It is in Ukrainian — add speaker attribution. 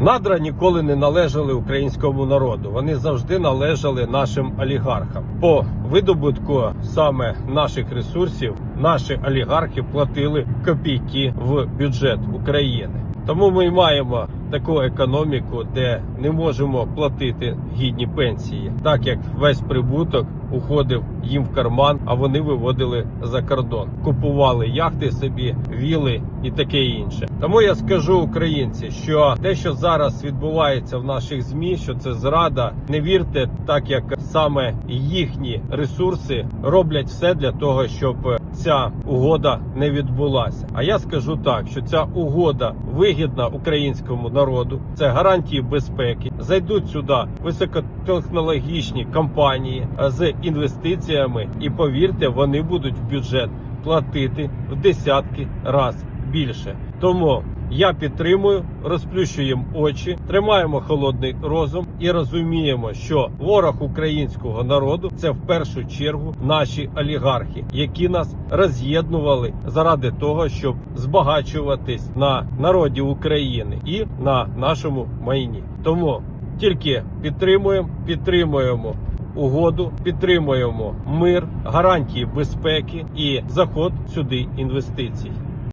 Speaker 1: Надра ніколи не належали українському народу. Вони завжди належали нашим олігархам. По видобутку саме наших ресурсів наші олігархи платили копійки в бюджет України. Тому ми маємо таку економіку, де не можемо платити гідні пенсії, так як весь прибуток уходив їм в карман, а вони виводили за кордон, купували яхти собі, віли і таке інше. Тому я скажу українці, що те, що зараз відбувається в наших змі, що це зрада, не вірте, так як саме їхні ресурси роблять все для того, щоб ця угода не відбулася. А я скажу так, що ця угода вигідна українському народу, це гарантії безпеки. Зайдуть сюди високотехнологічні компанії з інвестиціями, і повірте, вони будуть в бюджет платити в десятки разів більше. Тому я підтримую, розплющуємо очі, тримаємо холодний розум і розуміємо, що ворог українського народу це в першу чергу наші олігархи, які нас роз'єднували заради того, щоб збагачуватись на народі України і на нашому майні. Тому тільки підтримуємо, підтримуємо угоду, підтримуємо мир, гарантії безпеки і заход сюди інвестицій.